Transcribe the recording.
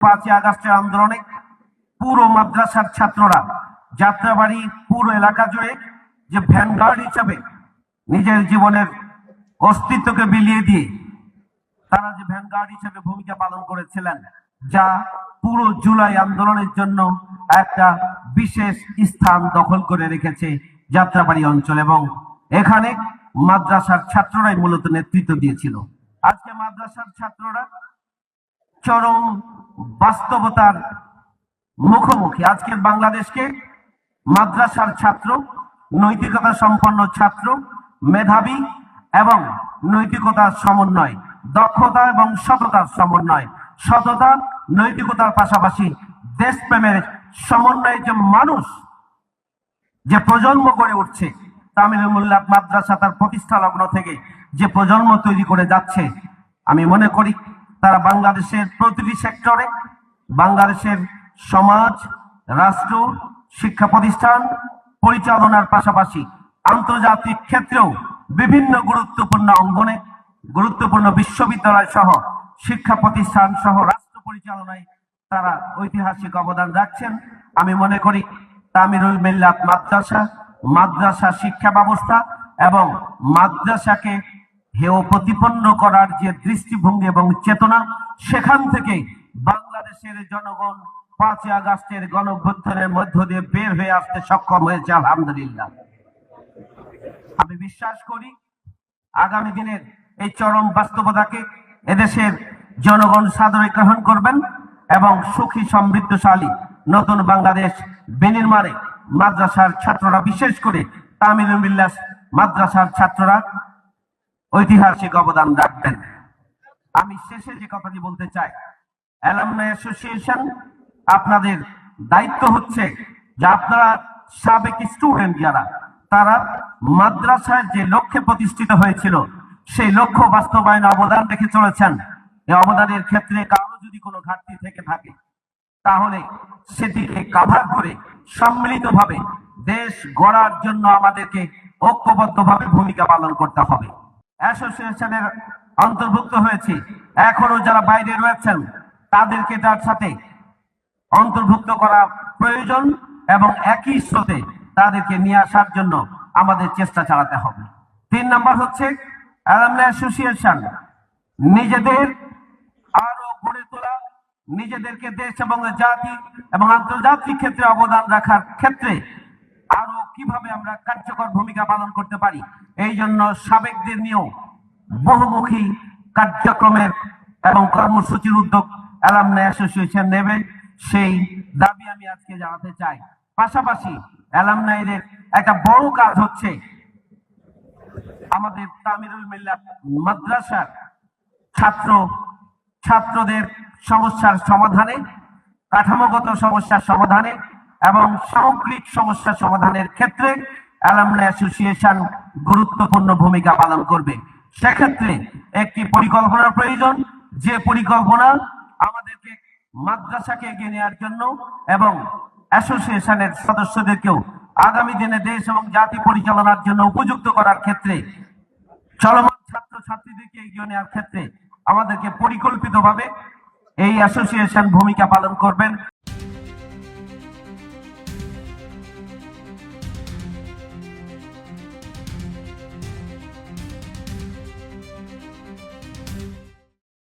পাঁচই আগস্টের আন্দোলনে পুরো মাদ্রাসার ছাত্ররা, যাত্রাবাড়ি পুরো এলাকা জুড়ে যে ভ্যানগার্ড হিসাবে নিজের জীবনের অস্তিত্বকে বিলিয়ে দিয়ে তারা যে ভ্যানগার্ড হিসেবে ভূমিকা পালন করেছিলেন, যা পুরো জুলাই আন্দোলনের জন্য একটা বিশেষ স্থান দখল করে রেখেছে যাত্রাবাড়ি অঞ্চল এবং এখানে মাদ্রাসার ছাত্ররাই মূলত নেতৃত্ব দিয়েছিল। আজকে মাদ্রাসার ছাত্ররা চরম বাস্তবতার মুখোমুখি। আজকের বাংলাদেশকে মাদ্রাসার ছাত্র, নৈতিকতা সম্পন্ন ছাত্র, মেধাবী এবং নৈতিকতার সমন্বয়, দক্ষতা এবং সততার সমন্বয়, সততা, নৈতিকতার পাশাপাশি দেশপ্রেমের সমন্বয়ে যে মানুষ, যে প্রজন্ম গড়ে উঠছে তামিল মোল্লাদ মাদ্রাসা তার প্রতিষ্ঠা লগ্ন থেকে যে প্রজন্ম তৈরি করে যাচ্ছে, আমি মনে করি তারা বাংলাদেশের প্রতিটি সেক্টরে, বাংলাদেশের সমাজ, রাষ্ট্র, শিক্ষা প্রতিষ্ঠান পরিচালনার পাশাপাশি আন্তর্জাতিক ক্ষেত্রেও বিভিন্ন গুরুত্বপূর্ণ অঙ্গনে, গুরুত্বপূর্ণ বিশ্ববিদ্যালয় সহ শিক্ষা প্রতিষ্ঠান সহ রাষ্ট্র পরিচালনায় তারা ঐতিহাসিক অবদান রাখছেন। আমি মনে করি তামিরুল মিল্লাত মাদ্রাসা মাদ্রাসা শিক্ষা ব্যবস্থা এবং মাদ্রাসাকে হেয় প্রতিপন্ন করার যে দৃষ্টিভঙ্গি এবং চেতনা, সেখান থেকে বাংলাদেশের জনগণ পাঁচই আগস্টের গণভ্যুত্থানের মধ্য দিয়ে বের হয়ে আসতে সক্ষম হয়েছে, আলহামদুলিল্লাহ। আমি বিশ্বাস করি, আগামী দিনের এই চরম বাস্তবতাকে এদেশের জনগণ সাদরে গ্রহণ করবেন এবং সুখী, সমৃদ্ধশালী নতুন বাংলাদেশ বিনির্মাণে মাদ্রাসার ছাত্ররা, বিশেষ করে তামিল মাদ্রাসার ছাত্ররা ঐতিহাসিক অবদান রাখবেন। আমি শেষে যে কথাটি বলতে চাই অ্যাসোসিয়েশন আপনাদের দায়িত্ব হচ্ছে যে আপনারা সাবেক স্টুডেন্ট যারা, তারা মাদ্রাসার যে লক্ষ্যে প্রতিষ্ঠিত হয়েছিল, সেই লক্ষ্য বাস্তবায়নে অবদান রেখে চলেছেন। এই অবদানের ক্ষেত্রে কারও যদি কোনো ঘাটতি থেকে থাকে, তাহলে সেটিকে কাভার করে সম্মিলিতভাবে দেশ গড়ার জন্য আমাদেরকে ঐক্যবদ্ধভাবে ভূমিকা পালন করতে হবে। অ্যাসোসিয়েশনের অন্তর্ভুক্ত হয়েছে। এখনও যারা বাইরে রয়েছেন, তাদেরকে তার সাথে অন্তর্ভুক্ত করা প্রয়োজন এবং একই স্রোতে তাদেরকে নিয়ে আসার জন্য আমাদের চেষ্টা চালাতে হবে। তিন নাম্বার হচ্ছে অ্যাসোসিয়েশন নিজেদের আরও গড়ে তোলা, নিজেদেরকে দেশ এবং জাতি এবং আন্তর্জাতিক ক্ষেত্রে অবদান রাখার ক্ষেত্রে কীভাবে আমরা কার্যকর ভূমিকা পালন করতে পারি? এই জন্য সাবেকদের নিয়েও বহুমুখী কার্যক্রমের এবং কর্মসূচির উদ্যোগ অ্যালামনাই অ্যাসোসিয়েশন নেবে। সেই দাবি আমি আজকে জানাতে চাই। পাশাপাশি অ্যালামনাইদের একটা বড় কাজ হচ্ছে আমাদের তামিরুল মিল্লাত মাদ্রাসার ছাত্র, ছাত্রদের সমস্যার সমাধানে, কাঠামোগত সমস্যার সমাধানে এবং সামগ্রিক সমস্যা সমাধানের ক্ষেত্রে অ্যালামনাই অ্যাসোসিয়েশন গুরুত্বপূর্ণ ভূমিকা পালন করবে। সেক্ষেত্রে একটি পরিকল্পনা প্রয়োজন। যে পরিকল্পনা আমাদেরকে মাদ্রাসাকে এগিয়ে নেওয়ার জন্য এবং অ্যাসোসিয়েশনের সদস্যদেরকেও আগামী দিনে দেশ এবং জাতি পরিচালনার জন্য উপযুক্ত করার ক্ষেত্রে, চলমান ছাত্র ছাত্রীদেরকে এগিয়ে নেওয়ার ক্ষেত্রে আমাদেরকে পরিকল্পিতভাবে এই অ্যাসোসিয়েশন ভূমিকা পালন করবেন।